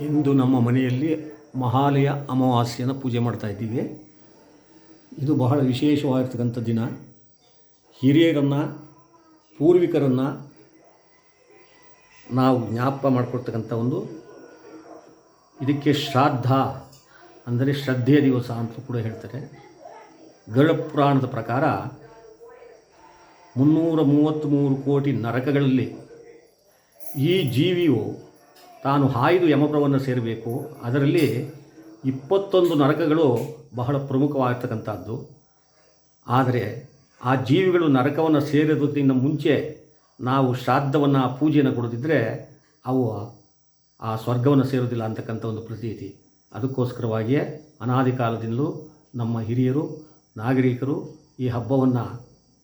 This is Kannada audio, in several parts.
ಇಂದು ನಮ್ಮ ಮನೆಯಲ್ಲಿ ಮಹಾಲಯ ಅಮಾವಾಸ್ಯನ ಪೂಜೆ ಮಾಡ್ತಾ ಇದ್ದೀವಿ. ಇದು ಬಹಳ ವಿಶೇಷವಾಗಿರ್ತಕ್ಕಂಥ ದಿನ. ಹಿರಿಯರನ್ನು, ಪೂರ್ವಿಕರನ್ನು ನಾವು ಜ್ಞಾಪ ಮಾಡಿಕೊಡ್ತಕ್ಕಂಥ ಒಂದು ಇದಕ್ಕೆ ಶ್ರಾದ್ದ ಅಂದರೆ ಶ್ರದ್ಧೆಯ ದಿವಸ ಅಂತ ಕೂಡ ಹೇಳ್ತಾರೆ. ಗರುಡ ಪುರಾಣದ ಪ್ರಕಾರ ಮುನ್ನೂರ ಮೂವತ್ತ್ಮೂರು ಕೋಟಿ ನರಕಗಳಲ್ಲಿ ಈ ಜೀವಿಯು ತಾನು ಹಾಯ್ದು ಯಮಪುರವನ್ನು ಸೇರಬೇಕು. ಅದರಲ್ಲಿ ಇಪ್ಪತ್ತೊಂದು ನರಕಗಳು ಬಹಳ ಪ್ರಮುಖವಾಗಿರ್ತಕ್ಕಂಥದ್ದು. ಆದರೆ ಆ ಜೀವಿಗಳು ನರಕವನ್ನು ಸೇರೋದಕ್ಕಿಂತ ಮುಂಚೆ ನಾವು ಶ್ರಾದ್ದವನ್ನು, ಪೂಜೆಯನ್ನು ಕೊಡದಿದ್ದರೆ ಅವು ಆ ಸ್ವರ್ಗವನ್ನು ಸೇರೋದಿಲ್ಲ ಅಂತಕ್ಕಂಥ ಒಂದು ಪ್ರತೀತಿ. ಅದಕ್ಕೋಸ್ಕರವಾಗಿಯೇ ಅನಾದಿ ಕಾಲದಿಂದಲೂ ನಮ್ಮ ಹಿರಿಯರು, ನಾಗರಿಕರು ಈ ಹಬ್ಬವನ್ನು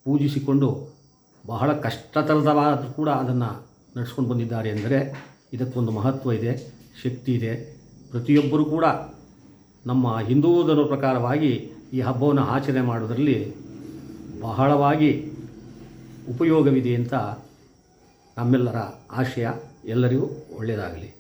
ಪೂಜಿಸಿಕೊಂಡು ಬಹಳ ಕಷ್ಟತರದವಾದರೂ ಕೂಡ ಅದನ್ನು ನಡೆಸ್ಕೊಂಡು ಬಂದಿದ್ದಾರೆ ಎಂದರೆ ಇದಕ್ಕೊಂದು ಮಹತ್ವ ಇದೆ, ಶಕ್ತಿ ಇದೆ. ಪ್ರತಿಯೊಬ್ಬರೂ ಕೂಡ ನಮ್ಮ ಹಿಂದೂ ಧರ್ಮ ಪ್ರಕಾರವಾಗಿ ಈ ಹಬ್ಬವನ್ನು ಆಚರಣೆ ಮಾಡೋದರಲ್ಲಿ ಬಹಳವಾಗಿ ಉಪಯೋಗವಿದೆ ಅಂತ ನಮ್ಮೆಲ್ಲರ ಆಶಯ. ಎಲ್ಲರಿಗೂ ಒಳ್ಳೆಯದಾಗಲಿ.